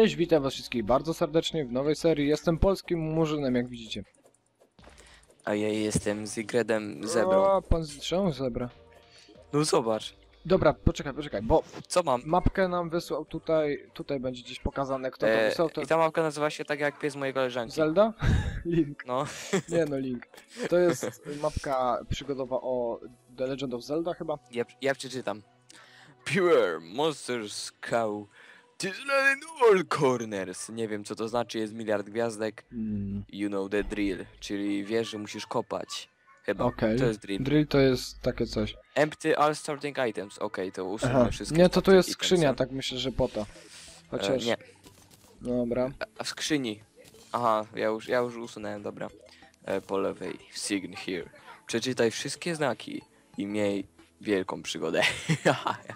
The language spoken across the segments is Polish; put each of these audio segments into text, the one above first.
Cześć, witam was wszystkich bardzo serdecznie w nowej serii. Jestem polskim murzynem, jak widzicie. A ja jestem Zigredem Zebrą. O, pan czemu zebra? No zobacz, Dobra, poczekaj, poczekaj, bo co mam? mapkę nam wysłał tutaj, tutaj będzie gdzieś pokazane kto to E, wysłał, to I ta mapka nazywa się tak jak pies mojej koleżanki. Zelda? Link. No, Nie no, Link. To jest mapka przygodowa o The Legend of Zelda chyba. ja, ja przeczytam. Pure Monsters Cow. Not in all corners. Nie wiem co to znaczy, jest miliard gwiazdek. Hmm. You know the drill, czyli wiesz, że musisz kopać. Chyba, Okej. to jest drill. Drill to jest takie coś. Empty all starting items. Okej, to usuńmy Aha. wszystkie Nie, to tu jest itemsy. skrzynia, tak myślę, że po to. E, Chociaż... nie, Dobra. a w skrzyni. Aha, ja już, ja już usunąłem, dobra. E, po lewej, sign here. Przeczytaj wszystkie znaki i miej wielką przygodę.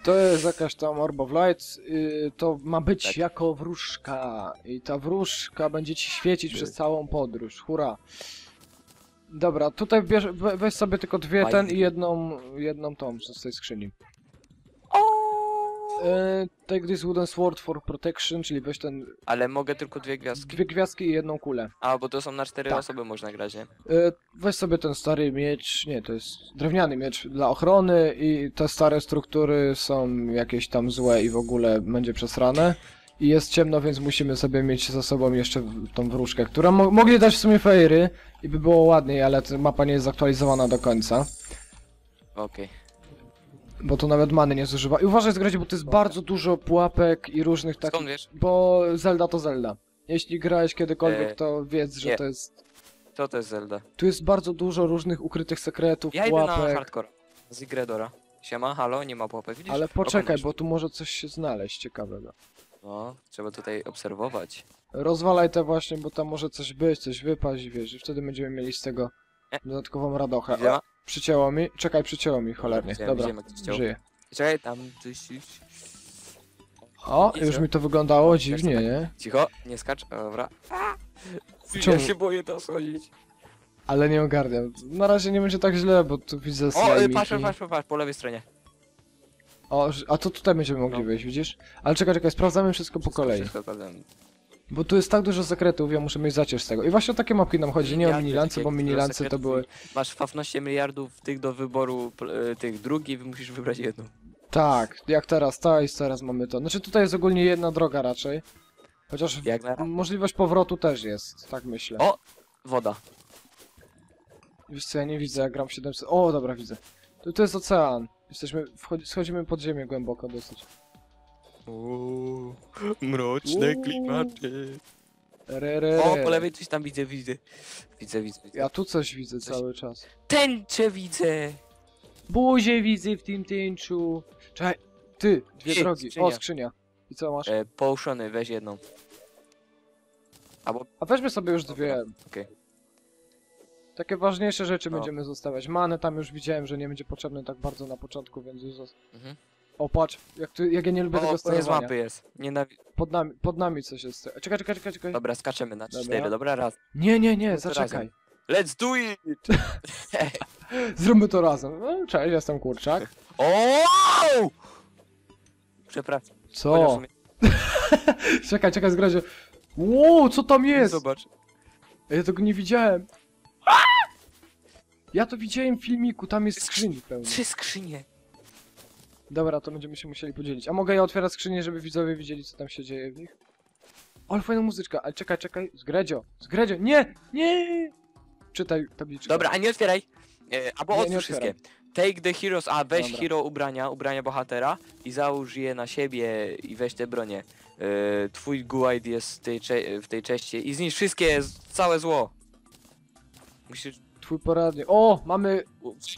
To jest jakaś tam Orb of Light, y, to ma być Tak. jako wróżka i ta wróżka będzie ci świecić By. przez całą podróż, hura. Dobra, tutaj bierz, we, weź sobie tylko dwie Fajnie. ten i jedną, jedną tą z tej skrzyni. Y, take this wooden sword for protection, czyli weź ten, Ale mogę tylko dwie gwiazdki. dwie gwiazdki i jedną kulę. A, bo to są na cztery Tak. osoby można grać, nie? Y, weź sobie ten stary miecz, nie, to jest drewniany miecz dla ochrony i te stare struktury są jakieś tam złe i w ogóle będzie przesrane. I jest ciemno, więc musimy sobie mieć za sobą jeszcze w- tą wróżkę, która mo mogli dać w sumie fejry i by było ładniej, ale ta mapa nie jest zaktualizowana do końca. Okej. Bo tu nawet many nie zużywa. I uważaj zgrać, bo to jest bardzo dużo pułapek i różnych takich... Skąd wiesz? Bo Zelda to Zelda. Jeśli grałeś kiedykolwiek, E, to wiedz, że nie. to jest... Co to jest Zelda? Tu jest bardzo dużo różnych ukrytych sekretów, Ja idę na pułapek. hardcore. Zigredora. Siema, halo, nie ma pułapek, widzisz? Ale poczekaj, Oglądasz. bo tu może coś się znaleźć ciekawego. No, trzeba tutaj obserwować. Rozwalaj te właśnie, bo tam może coś być, coś wypaść, wiesz, i wtedy będziemy mieli z tego E. dodatkową radochę. Widziała? Przycięło mi? Czekaj, przycięło mi, cholernie. Widziałem, Dobra, widziałem, jak to chciał. żyję. Czekaj, tam coś... O, już mi to wyglądało Wiesz, dziwnie, tak- nie? Cicho, nie skacz, dobra. Czemu? Ja się boję to schodzić. Ale nie ogarniam. Na razie nie będzie tak źle, bo tu widzę O, y, slajmiki. patrz, patrz, patrz, patrz, po lewej stronie. O, ż- a to tutaj będziemy mogli No. wejść, widzisz? Ale czekaj, czekaj, sprawdzamy wszystko po kolei. Wszystko. Bo tu jest tak dużo sekretów, ja muszę mieć zacierz z tego. I właśnie o takie mapki nam chodzi, nie o Jak minilance, bo dużo minilance to sekretów były... i Masz 15 miliardów tych do wyboru, pl- y, tych drugi, musisz wybrać jedną. Tak, jak teraz, ta i teraz mamy to. Znaczy tutaj jest ogólnie jedna droga raczej. Chociaż w- Jak na możliwość powrotu też jest, tak myślę. O! Woda. Wiesz co, ja nie widzę, jak gram w 700... O, dobra, widzę. To, to jest ocean. Jesteśmy, wchodzi, schodzimy pod ziemię głęboko dosyć. Uuu, mroczne Uuu. klimaty. Re, re, O, re. po lewej coś tam widzę, widzę. Widzę, widzę. widzę. Ja tu coś widzę Coś- cały czas. Tęczę widzę! Buzie widzę w tym tęczu. Czekaj, ty, dwie Ty, drogi. O, skrzynia. skrzynia. I co masz? E, połszony, weź jedną. Albo, A weźmy sobie już dwie. okej. Takie ważniejsze rzeczy No. będziemy zostawiać. Many tam już widziałem, że nie będzie potrzebny tak bardzo na początku, więc już... zos- Mhm. O, patrz, jak, tu, jak ja nie lubię O, tego koniec sterowania. mapy jest. Nienawi... Pod nami, pod nami coś jest. Czekaj, czekaj, czekaj, czekaj. Dobra, skaczemy na Dobra. cztery, dobra, raz. Nie, nie, nie, to zaczekaj. Let's do it! Zróbmy to razem. No, cześć, jestem kurczak. O! Przepraszam. Co? poniosło mnie. czekaj, czekaj, zgrazie. Wow, co tam jest? Zobacz. Ja tego nie widziałem. Ja to widziałem w filmiku, tam jest skrzyni pełno. Trzy skrzynie. Dobra, to będziemy się musieli podzielić. A mogę ja otwierać skrzynię, żeby widzowie widzieli, co tam się dzieje w nich? Ale fajna muzyczka, ale czekaj, czekaj. Zgredzio, zgredzio, nie, nie! Czytaj tabliczkę. Dobra, a nie otwieraj. E, albo Nie, otwórz nie wszystkie. Take the heroes, a weź Dobra. hero ubrania, ubrania bohatera i załóż je na siebie i weź te bronie. E, twój guide jest w tej, w tej części i zniszcz wszystkie, całe zło. Musisz... Twój poradnik. O, mamy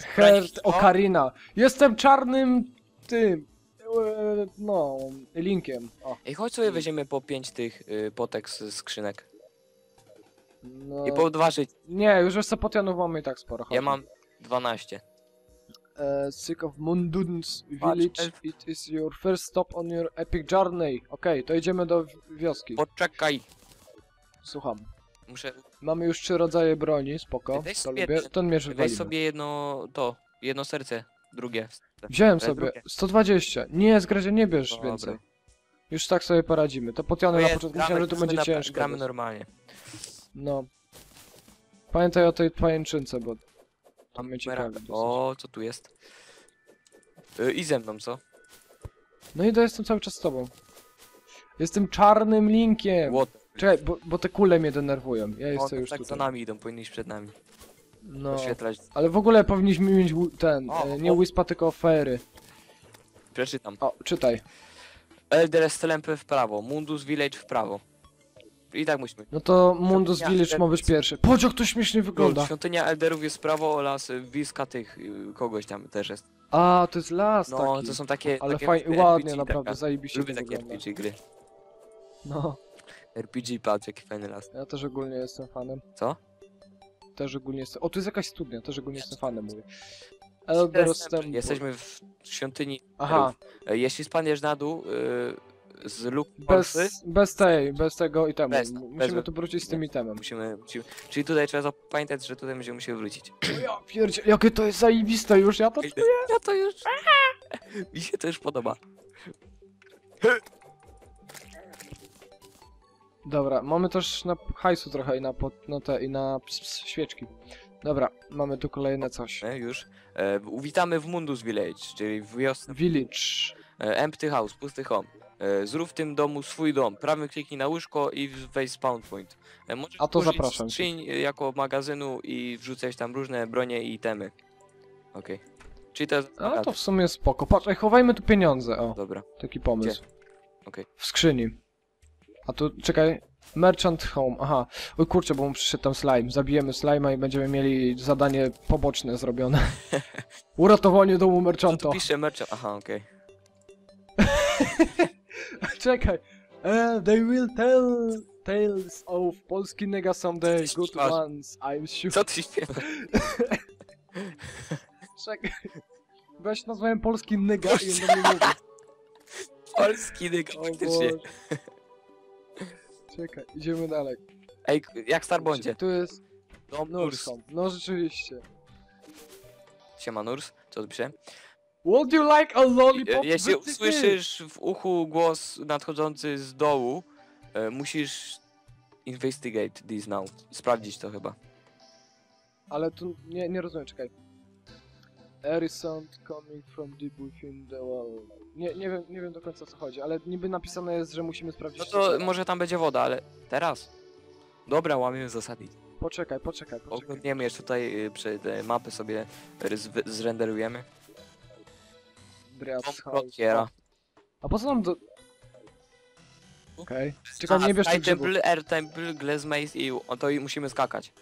Heart O, Ocarina. Jestem czarnym tym. e, No, linkiem. O. Ej, chodź sobie weźmiemy po pięć tych y, potek z skrzynek. No, I po dwa żyć. Nie, już wiesz co, potianów mamy i tak sporo. Ja chodźmy. mam 12. E, Sick of Mundun's Village. elf. It is your first stop on your epic journey. Okej, to idziemy do wi- wioski. Poczekaj. Słucham. Muszę... Mamy już trzy rodzaje broni, spoko. Weź To sobie lubię. ten- Weź wywalimy. sobie jedno... to. Jedno serce. Drugie. Wziąłem sobie. drugie. 120. Nie, zgradzie nie bierz Dobra. więcej. Już tak sobie poradzimy. Te potiony To na jest, początku gramy- myślałem, że to będzie na- ciężko. Gramy normalnie. No. Pamiętaj o tej pajęczynce, bo mamy ciekawe. dosyć. O, co tu jest? Y, I ze mną, co? No i to jestem cały czas z tobą. Jestem czarnym linkiem. What? Czekaj, bo, bo te kule mnie denerwują. Ja O, jestem już tak za tutaj. nami idą, powinni iść przed nami. No. Oświetlać. Ale w ogóle powinniśmy mieć ten, O, e, nie o. Wispa, tylko Fery. Przeczytam. O, czytaj. Elder Stempy w prawo, Mundus Village w prawo. I tak musimy. No to Mundus Ja- Village ma być pierwszy. Patrz jak to śmiesznie wygląda. Świątynia Elderów jest w prawo oraz y, wiska tych y, kogoś tam też jest. A, to jest las No, taki. to są takie. Ale takie fajnie, RPG, ładnie, naprawdę, taka. zajebiście Lubię to takie wygląda. RPG gry. No, RPG, patrz jaki fajny las. ja też ogólnie jestem fanem. Co? Też ogólnie jestem... O, tu jest jakaś studnia, też ogólnie jestem fanem, mówię. Elder Temple. Jesteśmy w świątyni Aha, Elderów. E, Jeśli spadniesz na dół y, z luk bez, bez tej, bez tego itemu. Bez, M- bez- Musimy tu wrócić z tym itemem. musimy, musimy. Czyli tutaj trzeba zapamiętać, że tutaj będziemy musieli wrócić. Ja pierdzie, jakie to jest zajebiste już, ja to czuję. Ja to już. Mi się to już podoba. Dobra, mamy też na hajsu trochę i na, pot, no te, i na ps, ps, świeczki. Dobra, mamy tu kolejne coś. E, już. E, witamy w Mundus Village, czyli w wiosce. Village. E, empty house, pusty home. E, zrób w tym domu swój dom. Prawym kliknij na łóżko i wejdź spawn point. E, możesz A to użyć zapraszam cię. skrzyń e, jako magazynu i wrzucać tam różne bronie i itemy. Okej. Czyli to jest A magazyn. to w sumie spoko. Patrz, ej, chowajmy tu pieniądze, o. Dobra. Taki pomysł. Okej. W skrzyni. A tu, czekaj. Merchant Home, aha. Oj kurczę, bo mu przyszedł tam slime. Zabijemy slima i będziemy mieli zadanie poboczne zrobione. Uratowanie domu merchanta. tu pisze merchant? Aha, okej. Czekaj. Eh, they will tell tales of Polski nigga someday. Good ones, I'm sure. Co ty śpiewasz? Czekaj. Weź nazwałem Polski nigga i on do mnie mówi. Polski O faktycznie. Boże. Czekaj, idziemy dalej. Ej, jak w Starbondzie. Tu jest Dom Nurs. Nurse. No rzeczywiście. Siema Nurs, co tu pisze? Would you like a lollipop? E, Jeśli with usłyszysz w uchu głos nadchodzący z dołu, e, musisz investigate this now. Sprawdzić to chyba. Ale tu nie, nie rozumiem, czekaj. Air sound coming from deep within the wall. Nie, nie, wiem, nie wiem do końca o co chodzi, ale niby napisane jest, że musimy sprawdzić. No to może tam będzie woda, ale teraz. Dobra, łamiemy zasady. Poczekaj, poczekaj, poczekaj. Oglądniemy jeszcze tutaj y, mapy sobie z- zrenderujemy. Dom house. A po co nam do... Okej. Czekaj, nie bierz Sky tych grzybów. Temple, Air Temple, Glass Maze i o, to i musimy skakać.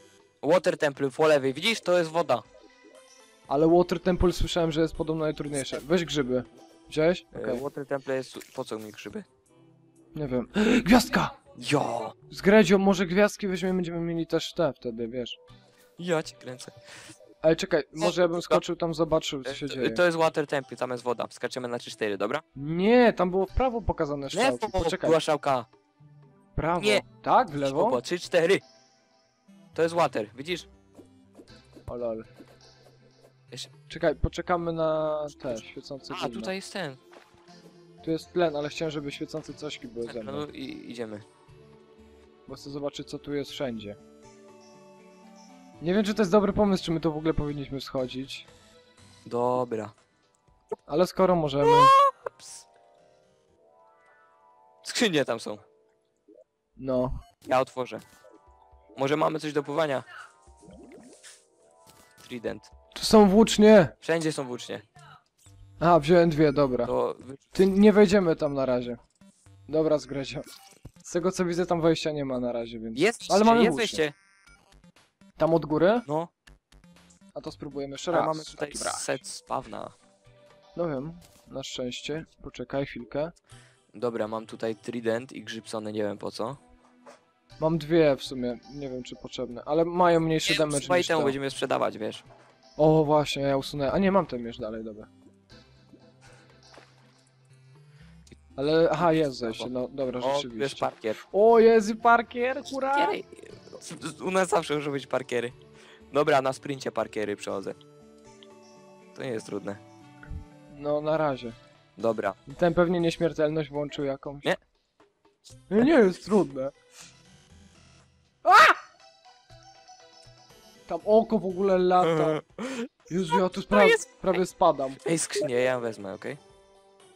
Water Temple po lewej, widzisz? To jest woda. Ale Water Temple słyszałem, że jest podobno najtrudniejsze. Weź grzyby. Wziąłeś? Okej. Water Temple jest... Po co mi grzyby? Nie wiem. Gwiazdka! Jo! Z Gredzią może gwiazdki weźmiemy, będziemy mieli też te wtedy, wiesz. Ja cię kręcę. Ale czekaj, może ja bym skoczył tam, zobaczył co się E, dzieje. To jest Water Temple, tam jest woda. Skaczemy na 3-4, dobra? Nie, tam było w prawo pokazane Nie, strzałki. po, Poczekaj, była szałka. prawo. nie. Tak, w lewo? Opo, 3-4. To jest water, widzisz? O lol. Jeszcze- Czekaj, poczekamy na te świecące A, gówno. tutaj jest ten. Tu jest tlen, ale chciałem, żeby świecące cośki były ze No mną. i idziemy. Bo chcę zobaczyć, co tu jest wszędzie. Nie wiem, czy to jest dobry pomysł, czy my tu w ogóle powinniśmy schodzić. Dobra. Ale skoro możemy... Ups. Skrzynie tam są. No. Ja otworzę. Może mamy coś do pływania? Trident. Są włócznie! Wszędzie są włócznie. A, wziąłem dwie, dobra. To. Ty nie wejdziemy tam na razie. Dobra, z Grezio. Z tego co widzę, tam wejścia nie ma na razie, więc... jest, Ale mamy jest włócznie. wejście. Tam od góry? No, A to spróbujemy jeszcze raz. mamy tutaj set spawna. No wiem, na szczęście. Poczekaj chwilkę. Dobra, mam tutaj trident i grzybsony, nie wiem po co. Mam dwie w sumie, nie wiem czy potrzebne, ale mają mniejszy damage niż to. będziemy sprzedawać, wiesz. O właśnie, ja usunę. A nie, mam ten miecz dalej, dobra. Ale, aha, jest zejście, no dobra, O, jest rzeczywiście. parkier. O, jest i parkier, hurra! Parkiery. U nas zawsze muszą być parkiery. Dobra, na sprincie parkiery przechodzę. To nie jest trudne. No, na razie. Dobra. Ten pewnie nieśmiertelność włączył jakąś. Nie. Nie, nie jest trudne. A! Tam oko w ogóle lata. Jezu, ja tu pra prawie spadam. Ej, skrzynię, ja ją wezmę, okej?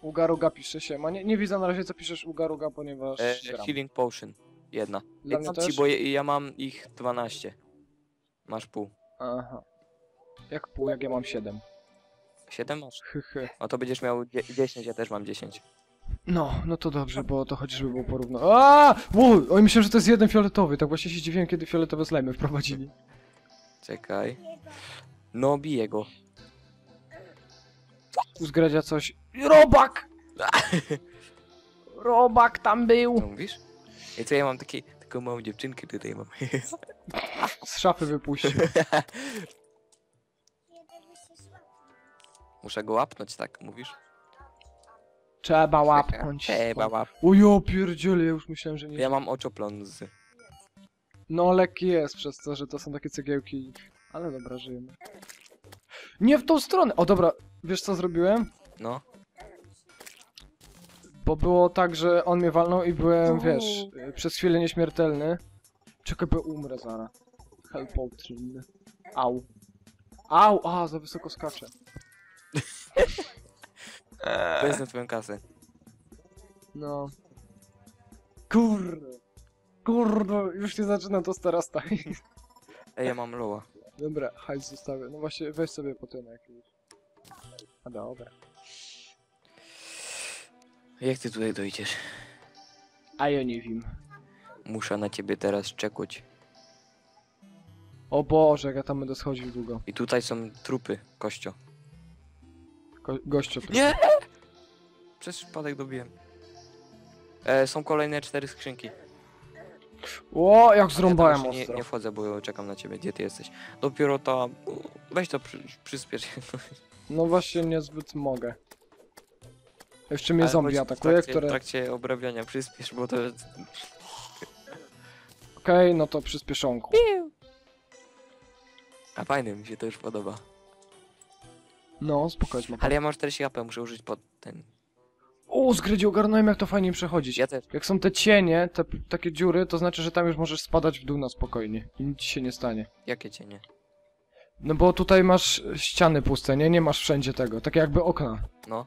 Ugaruga pisze się. Ma nie, nie widzę na razie co piszesz Ugaruga, ponieważ E, gram. Healing Potion. Jedna. Dla mnie ci, też? bo ja, ja mam ich 12. Masz pół. Aha. Jak pół, jak ja mam 7. 7 masz? Hychy. No to będziesz miał dzie- 10, ja też mam 10. No, no to dobrze, bo to chociażby było porówno. A! Wow, oni myślą, że to jest jeden fioletowy. Tak właśnie się dziwiłem, kiedy fioletowe slajmy wprowadzili. Czekaj. No, biję go. Uzgradzia coś. Robak! Robak tam był! Co mówisz? I co ja mam takie, taką małą dziewczynkę tutaj mam. Z szafy wypuścił. Muszę go łapnąć, tak mówisz? Trzeba łapnąć. Trzeba łap. O ja pierdzielę, ja już myślałem, że nie... Ja mam oczoplązy. No lekki jest przez to, że to są takie cegiełki. Ale dobra, żyjemy. Nie w tą stronę! O dobra, wiesz co zrobiłem? No. Bo było tak, że on mnie walnął i byłem, wiesz, y, przez chwilę nieśmiertelny. Czekaj, bo umrę zaraz. Help potion. Au. Au, a, za wysoko skaczę. Wezmę twoją kasę. No. Kurde. Kurde, już nie zaczynam to stara stać. Ej, ja mam loa. Dobra, hajs zostawię. No właśnie, weź sobie potem jakiegoś. A dobra. Jak ty tutaj dojdziesz? A ja nie wiem. Muszę na ciebie teraz czekać. O Boże, jak ja tam będę schodził długo. I tutaj są trupy, kościo. Ko gościu. tu. Nie! Przez przypadek dobiłem. E, są kolejne cztery skrzynki. O, jak Ja zrąbałem tam już ostro. nie, nie wchodzę, bo czekam na ciebie. Gdzie ty jesteś? Dopiero to... Weź to przy, przyspiesz. No właśnie, niezbyt mogę. Jeszcze mnie Ale zombie chodź w atakuje, trakcie, które... W Okej, trakcie obrabiania przyspiesz, bo to... no to przyspieszonku. A fajny, mi się to już podoba. No, spokojnie. Ale ja mam 40 AP, muszę użyć pod ten... O, zgrydzie ogarnąłem jak to fajnie przechodzić. Ja też. Jak są te cienie, te p- takie dziury, to znaczy, że tam już możesz spadać w dół na spokojnie. I nic ci się nie stanie. Jakie cienie? No bo tutaj masz ściany puste, nie? Nie masz wszędzie tego. Takie jakby okna. No.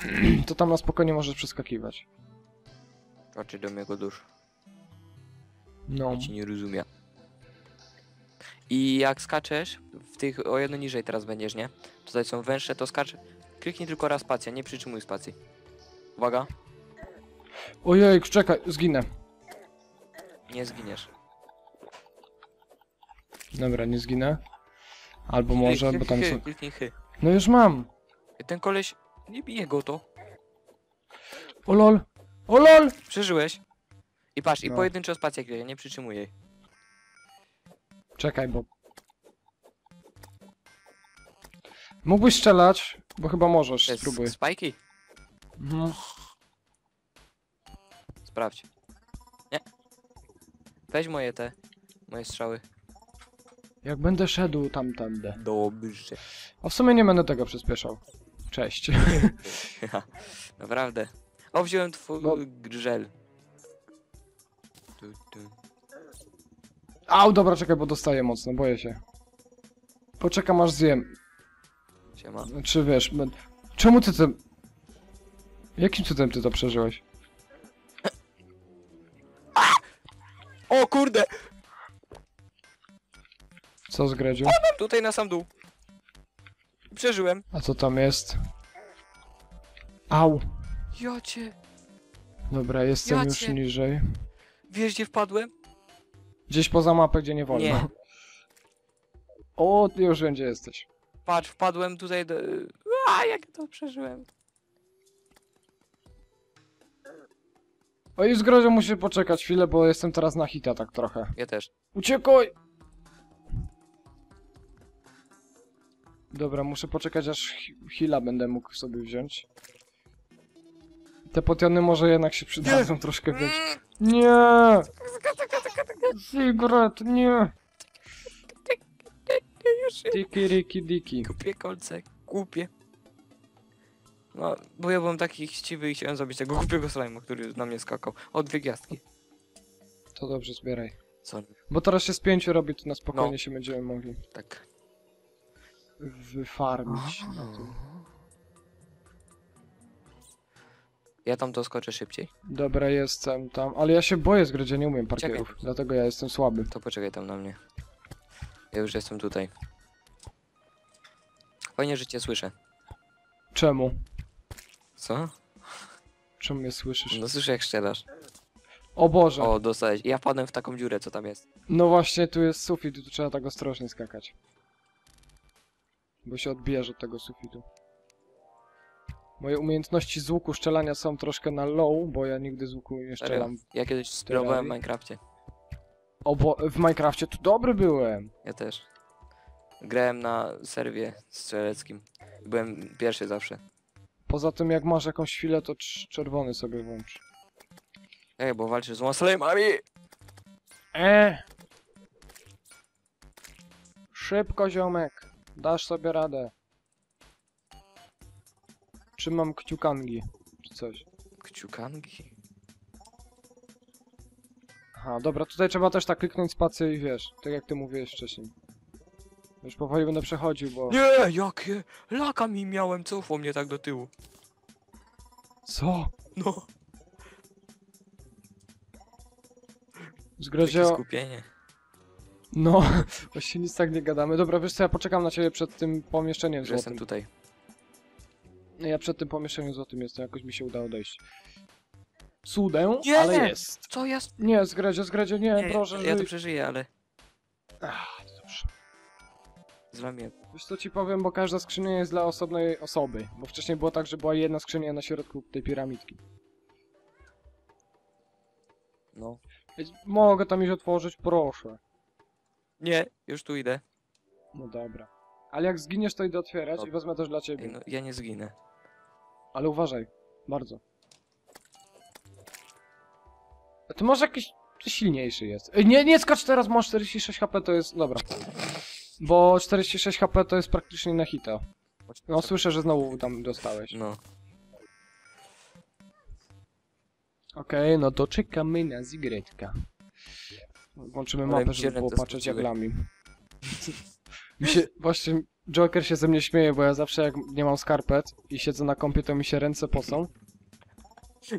To tam na spokojnie możesz przeskakiwać. Oczy do mego dusz. No. Ci nie rozumiem. I jak skaczesz, w tych o jedno niżej teraz będziesz, nie? Tutaj są węższe, to skacz. Kliknij tylko raz spację, nie przytrzymuj spacji. Uwaga, Ojej, czekaj, zginę. nie zginiesz. Dobra, nie zginę. Albo może, bo tam są... Kliknij chy. No już mam. Ten koleś, nie bije go to. O lol. O lol! Przeżyłeś. I patrz, i No. pojedynczo spację klikaj, nie przytrzymuj jej. Czekaj, bo... Mógłbyś strzelać, bo chyba możesz, To jest spróbuj. spajki? Mhm. Sprawdź. Nie. Weź moje te, moje strzały. Jak będę szedł tamtędy. Dobrze. A w sumie nie będę tego przyspieszał. Cześć. Naprawdę. O, wziąłem twój Bo- grzel. Tu, tu. Au, dobra, czekaj, bo dostaję mocno, boję się. Poczekam aż zjem. Siema. Czy wiesz, czemu ty to... Jakim cudem ty to przeżyłeś? O kurde! Co z Gredziu? Tutaj na sam dół. Przeżyłem. A co tam jest? Au. Ja cię. Dobra, jestem Ja już cię- niżej. Wiesz gdzie wpadłem? Gdzieś poza mapę, gdzie nie wolno. Nie. O, ty już wiem, gdzie jesteś. Patrz, wpadłem tutaj do... A, jak to przeżyłem. O, i z Gredziu musi poczekać chwilę, bo jestem teraz na hita tak trochę. Ja też. Uciekaj! Dobra, muszę poczekać aż hi- heala będę mógł sobie wziąć. Te potiony może jednak się przydadzą troszkę więcej. Nie! Zigret, nie! Się Diki, riki, diki. kupię kolce. Kupię. No, bo ja byłem taki chciwy i chciałem zrobić tego głupiego slajma, który na mnie skakał. O, dwie gwiazdki. To dobrze, zbieraj. Co? Bo teraz się z pięciu robi, to na spokojnie No. się będziemy mogli Tak. wyfarmić na tym. Ja tam to skoczę szybciej. Dobra, jestem tam, ale ja się boję z ja nie umiem parkierów, Czekaj. dlatego ja jestem słaby. To poczekaj tam na mnie. Ja już jestem tutaj. Fajnie, że cię słyszę. Czemu? Co? Czemu mnie słyszysz? No słyszę jak strzelasz. O Boże! O, dostałeś. Ja wpadłem w taką dziurę, co tam jest. No właśnie, tu jest sufit, tu trzeba tak ostrożnie skakać. Bo się odbierze od tego sufitu. Moje umiejętności z łuku strzelania są troszkę na low, bo ja nigdy z łuku nie strzelam. Ja kiedyś spróbowałem w? Minecrafcie. O, bo w Minecrafcie tu dobry byłem! Ja też. Grałem na serwie strzeleckim. Byłem pierwszy zawsze. Poza tym, jak masz jakąś chwilę, to cz- czerwony sobie włącz. Ej, bo walczysz z monstrami! Eee! Szybko, ziomek! Dasz sobie radę. Trzymam kciukangi, czy coś. Kciukanki? Aha, dobra, tutaj trzeba też tak kliknąć spację i wiesz, tak jak ty mówiłeś wcześniej. Już powoli będę przechodził, bo... Nie, jakie? Laka mi miałem, cofło mnie tak do tyłu. Co? No, takie Zgradzio... skupienie. No, właśnie nic tak nie gadamy. Dobra, wiesz co, ja poczekam na ciebie przed tym pomieszczeniem Że jestem złotym. tutaj. Ja przed tym pomieszczeniem złotym jestem, jakoś mi się udało dojść. Cudem, Nie! ale jest. Co jest? Nie, zgradzio, zgradzio, nie, Nie, proszę, ja to żyj. przeżyję, ale Ach, dobrze. zlamię. Wiesz co ci powiem, bo każda skrzynia jest dla osobnej osoby. Bo wcześniej było tak, że była jedna skrzynia na środku tej piramidki. No. Więc Mogę tam iść otworzyć, proszę. Nie, już tu idę. No dobra. Ale jak zginiesz, to idę otwierać Dobra. i wezmę też dla Ej, ciebie. no, ja nie zginę. Ale uważaj. Bardzo. A ty może jakiś silniejszy jest. Ej, nie, nie skacz teraz, masz 46 HP, to jest... Dobra. Bo 46 HP to jest praktycznie na hita. No słyszę, że znowu tam dostałeś. No. Okej, no to czekamy na zigretka. Włączymy Ale mapę, mi się żeby było ręce patrzeć jak spociły. lami. Mi się, właśnie, Joker się ze mnie śmieje, bo ja zawsze jak nie mam skarpet i siedzę na kąpie, to mi się ręce posą,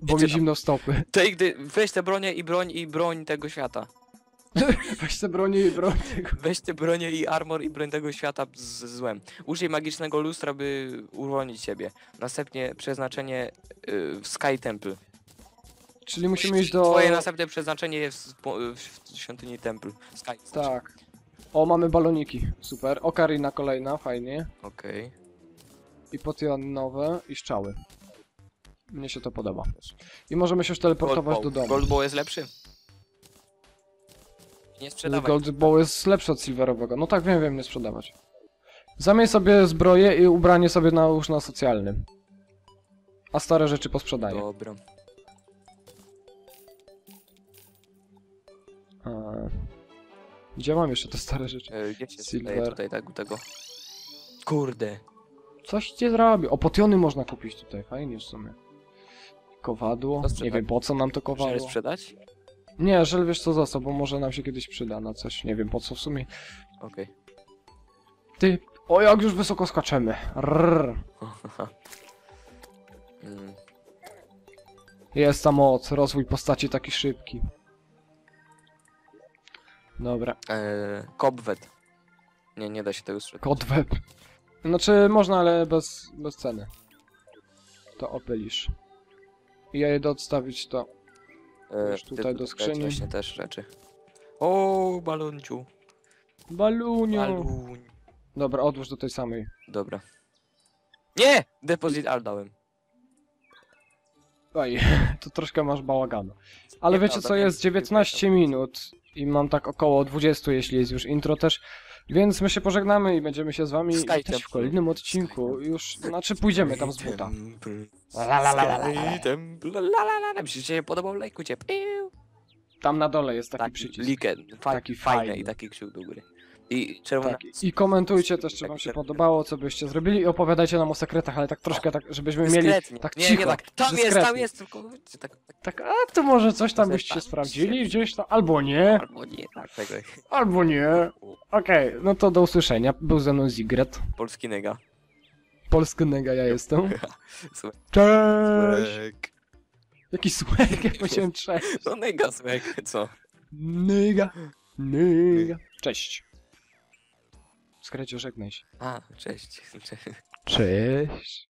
bo mi tam. zimno stopy. Gdy, weź te bronie i broń i broń tego świata. Weź te i broń tego. Weź te bronie i armor i broń tego świata z złem. Użyj magicznego lustra, by uwolnić siebie. Następnie przeznaczenie y, w Sky Temple. Czyli musimy iść do... Twoje następne przeznaczenie jest w, po- w świątyni Temple. Sky. Tak. O, mamy baloniki. Super. Okarina kolejna, fajnie. Okej. I potiony nowe i strzały. Mnie się to podoba. I możemy się już teleportować do domu. Gold Bow jest lepszy. Nie sprzedawaj. Gold Bow jest lepszy od silverowego. No tak, wiem, wiem, nie sprzedawać. Zamień sobie zbroję i ubranie sobie nałóż na socjalnym. A stare rzeczy posprzedaję. Dobra. A... Gdzie mam jeszcze te stare rzeczy? E, Gdzie się Silver. tutaj tak, tego? Kurde. Coś cię zrobi. O, potiony można kupić tutaj. Fajnie w sumie. Kowadło. To sprzedaj. Nie wiem, po co nam to Chcesz kowadło. sprzedać? Nie, żel wiesz co został, bo może nam się kiedyś przyda na coś. Nie wiem, po co w sumie. Okej. Ty... O, jak już wysoko skaczemy. Rrr. Mm. Jest ta moc, rozwój postaci taki szybki. Dobra, Eee, Kobwet. Nie, nie da się tego sprzedać. kod web. Znaczy, można, ale bez, bez ceny. To opylisz. I ja jedę odstawić to. Już tutaj do skrzyni. Właśnie też rzeczy. O, balonciu. Balunio! Baluń. Dobra, odłóż do tej samej. Dobra. Nie! Deposit all dałem. Oj, to troszkę masz bałaganu. Ale Nieprawda, wiecie co, jest 19 minut i mam tak około 20, jeśli jest już intro też. Więc my się pożegnamy i będziemy się z wami Sky witać w kolejnym odcinku. Już, znaczy pójdziemy tam z buta. La, la, la, la, la, la. Sky Temple. La, la, la, la. Jeśli się podobał, lajkujcie. Piu. Tam na dole jest taki Tak, przycisk. Liken. Fa Taki fajne fajny. i taki kciuk do góry. I czerwona... Tak, i komentujcie też, czy wam się podobało, co byście zrobili i opowiadajcie nam o sekretach, ale tak troszkę tak, żebyśmy mieli Dyskretnie. tak nie, cicho, nie tak. Tam jest, tam jest, tylko wiecie, tak, tak, Tak, a to może coś tam byście sprawdzili gdzieś tam, albo nie, albo nie, tak, tego. albo nie. Okej, no to do usłyszenia. Był ze mną Zigret. Polski nega. Polski nega ja jestem. Słuchaj. Cześć! Jaki słek, jak powiedziałem cześć. No nega, słuchaj, co? Nyga, nyga. Cześć. Skrecie, żegnaj się. A, cześć. cześć. Cześć.